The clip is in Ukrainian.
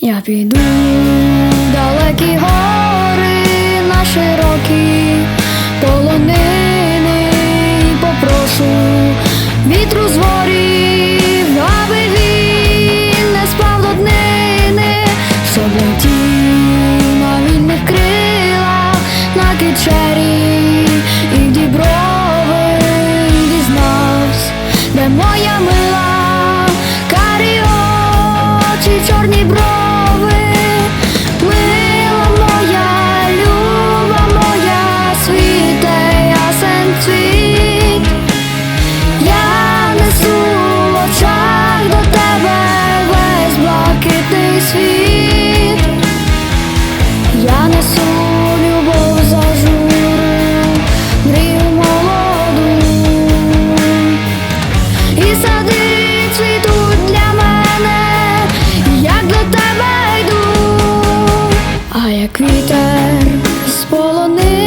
Я піду в далекі гори а як вітер з полонини